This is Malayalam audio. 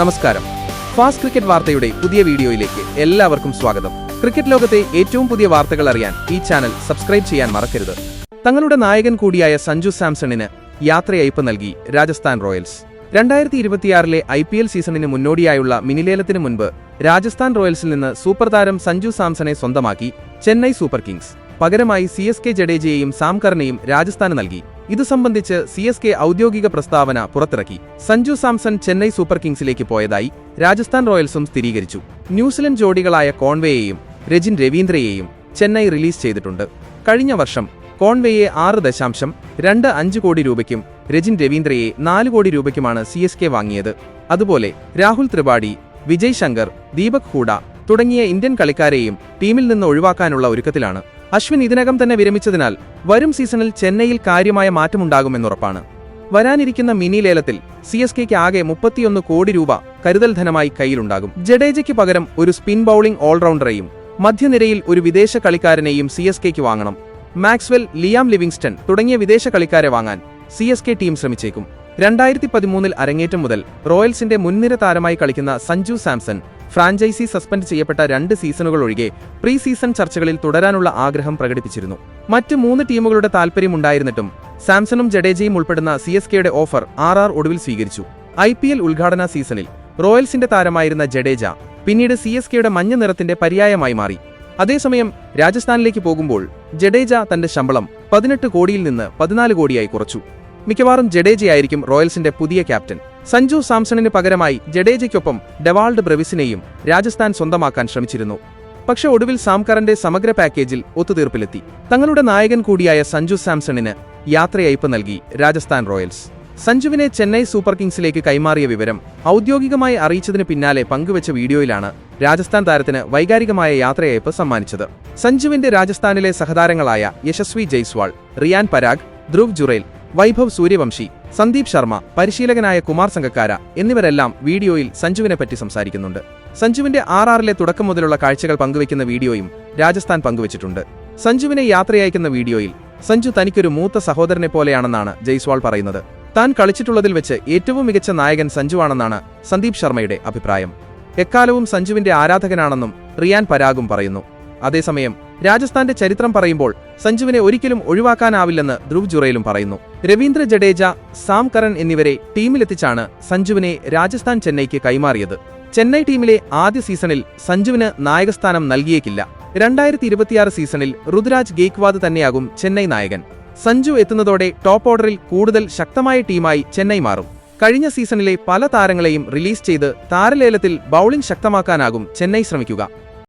നമസ്കാരം. ഫാസ്റ്റ് ക്രിക്കറ്റ് വാർത്തയുടെ പുതിയ വീഡിയോയിലേക്ക് എല്ലാവർക്കും സ്വാഗതം. ക്രിക്കറ്റ് ലോകത്തെ ഏറ്റവും പുതിയ വാർത്തകൾ അറിയാൻ ഈ ചാനൽ സബ്സ്ക്രൈബ് ചെയ്യാൻ മറക്കരുത്. തങ്ങളുടെ നായകൻ കൂടിയായ സഞ്ജു സാംസണിന് യാത്രയയപ്പ് നൽകി രാജസ്ഥാൻ റോയൽസ്. രണ്ടായിരത്തി ഇരുപത്തിയാറിലെ ഐ പി എൽ സീസണിന് മുന്നോടിയായുള്ള മിനിലേലത്തിന് മുൻപ് രാജസ്ഥാൻ റോയൽസിൽ നിന്ന് സൂപ്പർ താരം സഞ്ജു സാംസണെ സ്വന്തമാക്കി ചെന്നൈ സൂപ്പർ കിങ്സ്. പകരമായി സി എസ് കെ ജഡേജയെയും സാംകറിനെയും രാജസ്ഥാന് നൽകി. ഇതു സംബന്ധിച്ച് സി എസ് കെ ഔദ്യോഗിക പ്രസ്താവന പുറത്തിറക്കി. സഞ്ജു സാംസൺ ചെന്നൈ സൂപ്പർ കിങ്സിലേക്ക് പോയതായി രാജസ്ഥാൻ റോയൽസും സ്ഥിരീകരിച്ചു. ന്യൂസിലൻഡ് ജോഡികളായ കോൺവേയെയും രജിൻ രവീന്ദ്രയെയും ചെന്നൈ റിലീസ് ചെയ്തിട്ടുണ്ട്. കഴിഞ്ഞ വർഷം കോൺവേയെ ആറ് ദശാംശം രണ്ട് അഞ്ച് കോടി രൂപയ്ക്കും രജിൻ രവീന്ദ്രയെ നാല് കോടി രൂപയ്ക്കുമാണ് സി എസ് കെ വാങ്ങിയത്. അതുപോലെ രാഹുൽ ത്രിപാഠി വിജയ് ശങ്കർ ദീപക് ഹൂഡ തുടങ്ങിയ ഇന്ത്യൻ കളിക്കാരെയും ടീമിൽ നിന്ന് ഒഴിവാക്കാനുള്ള ഒരുക്കത്തിലാണ്. അശ്വിൻ ഇതിനകം തന്നെ വിരമിച്ചതിനാൽ വരും സീസണിൽ ചെന്നൈയിൽ കാര്യമായ മാറ്റമുണ്ടാകുമെന്നുറപ്പാണ്. വരാനിരിക്കുന്ന മിനി ലേലത്തിൽ സി എസ് കെക്ക് ആകെ മുപ്പത്തിയൊന്ന് കോടി രൂപ കരുതൽ ധനമായി കയ്യിലുണ്ടാകും. ജഡേജയ്ക്ക് പകരം ഒരു സ്പിൻ ബൌളിംഗ് ഓൾറൗണ്ടറെയും മധ്യനിരയിൽ ഒരു വിദേശ കളിക്കാരനെയും സി എസ് കെക്ക് വാങ്ങണം. മാക്സ്വെൽ ലിയാം ലിവിങ്സ്റ്റൺ തുടങ്ങിയ വിദേശ കളിക്കാരെ വാങ്ങാൻ സി എസ് കെ ടീം ശ്രമിച്ചേക്കും. രണ്ടായിരത്തി പതിമൂന്നിൽ അരങ്ങേറ്റം മുതൽ റോയൽസിന്റെ മുൻനിര താരമായി കളിക്കുന്ന സഞ്ജു സാംസൺ ഫ്രാഞ്ചൈസി സസ്പെൻഡ് ചെയ്യപ്പെട്ട രണ്ട് സീസണുകൾ ഒഴികെ പ്രീ സീസൺ ചർച്ചകളിൽ തുടരാനുള്ള ആഗ്രഹം പ്രകടിപ്പിച്ചിരുന്നു. മറ്റ് മൂന്ന് ടീമുകളുടെ താൽപര്യമുണ്ടായിരുന്നിട്ടും സാംസണും ജഡേജയും ഉൾപ്പെടുന്ന സി എസ് കെയുടെ ഓഫർ ആർ ആർ ഒടുവിൽ സ്വീകരിച്ചു. ഐ പി എൽ ഉദ്ഘാടന സീസണിൽ റോയൽസിന്റെ താരമായിരുന്ന ജഡേജ പിന്നീട് സി എസ് കെയുടെ മഞ്ഞ നിറത്തിന്റെ പര്യായമായി മാറി. അതേസമയം രാജസ്ഥാനിലേക്ക് പോകുമ്പോൾ ജഡേജ തന്റെ ശമ്പളം പതിനെട്ട് കോടിയിൽ നിന്ന് പതിനാല് കോടിയായി കുറച്ചു. മിക്കവാറും ജഡേജയായിരിക്കും റോയൽസിന്റെ പുതിയ ക്യാപ്റ്റൻ. സഞ്ജു സാംസണിന് പകരമായി ജഡേജയ്ക്കൊപ്പം ഡെവാൾഡ് ബ്രവിസിനെയും രാജസ്ഥാൻ സ്വന്തമാക്കാൻ ശ്രമിച്ചിരുന്നു. പക്ഷെ ഒടുവിൽ സാംകറിന്റെ സമഗ്ര പാക്കേജിൽ ഒത്തുതീർപ്പിലെത്തി. തങ്ങളുടെ നായകൻ കൂടിയായ സഞ്ജു സാംസണിന് യാത്രയയപ്പ് നൽകി രാജസ്ഥാൻ റോയൽസ്. സഞ്ജുവിനെ ചെന്നൈ സൂപ്പർ കിങ്സിലേക്ക് കൈമാറിയ വിവരം ഔദ്യോഗികമായി അറിയിച്ചതിന് പിന്നാലെ പങ്കുവച്ച വീഡിയോയിലാണ് രാജസ്ഥാൻ താരത്തിന് വൈകാരികമായ യാത്രയയപ്പ് സമ്മാനിച്ചത്. സഞ്ജുവിന്റെ രാജസ്ഥാനിലെ സഹതാരങ്ങളായ യശസ്വി ജയ്സ്വാൾ റിയാൻ പരാഗ് ധ്രുവ് ജുറേൽ വൈഭവ് സൂര്യവംശി സന്ദീപ് ശർമ്മ പരിശീലകനായ കുമാർ സംഘക്കാര എന്നിവരെല്ലാം വീഡിയോയിൽ സഞ്ജുവിനെ പറ്റി സംസാരിക്കുന്നുണ്ട്. സഞ്ജുവിന്റെ ആർ ആറിലെ തുടക്കം മുതലുള്ള കാഴ്ചകൾ പങ്കുവയ്ക്കുന്ന വീഡിയോയും രാജസ്ഥാൻ പങ്കുവച്ചിട്ടുണ്ട്. സഞ്ജുവിനെ യാത്രയയക്കുന്ന വീഡിയോയിൽ സഞ്ജു തനിക്കൊരു മൂത്ത സഹോദരനെ പോലെയാണെന്നാണ് ജയ്സ്വാൾ പറയുന്നത്. താൻ കളിച്ചിട്ടുള്ളതിൽ വെച്ച് ഏറ്റവും മികച്ച നായകൻ സഞ്ജുവാണെന്നാണ് സന്ദീപ് ശർമ്മയുടെ അഭിപ്രായം. എക്കാലവും സഞ്ജുവിന്റെ ആരാധകനാണെന്നും റിയാൻ പരാഗും പറയുന്നു. അതേസമയം രാജസ്ഥാന്റെ ചരിത്രം പറയുമ്പോൾ സഞ്ജുവിനെ ഒരിക്കലും ഒഴിവാക്കാനാവില്ലെന്ന് ധ്രുവ് ജുറയിലും പറയുന്നു. രവീന്ദ്ര ജഡേജ സാം കരൺ എന്നിവരെ ടീമിലെത്തിച്ചാണ് സഞ്ജുവിനെ രാജസ്ഥാൻ ചെന്നൈക്ക് കൈമാറിയത്. ചെന്നൈ ടീമിലെ ആദ്യ സീസണിൽ സഞ്ജുവിന് നായകസ്ഥാനം നൽകിയേക്കില്ല. രണ്ടായിരത്തി ഇരുപത്തിയാറ് സീസണിൽ ഋതുരാജ് ഗെയ്ക്വാദ് തന്നെയാകും ചെന്നൈ നായകൻ. സഞ്ജു എത്തുന്നതോടെ ടോപ്പ് ഓർഡറിൽ കൂടുതൽ ശക്തമായ ടീമായി ചെന്നൈ മാറും. കഴിഞ്ഞ സീസണിലെ പല താരങ്ങളെയും റിലീസ് ചെയ്ത് താരലേലത്തിൽ ബൌളിംഗ് ശക്തമാക്കാനാകും ചെന്നൈ ശ്രമിക്കുക.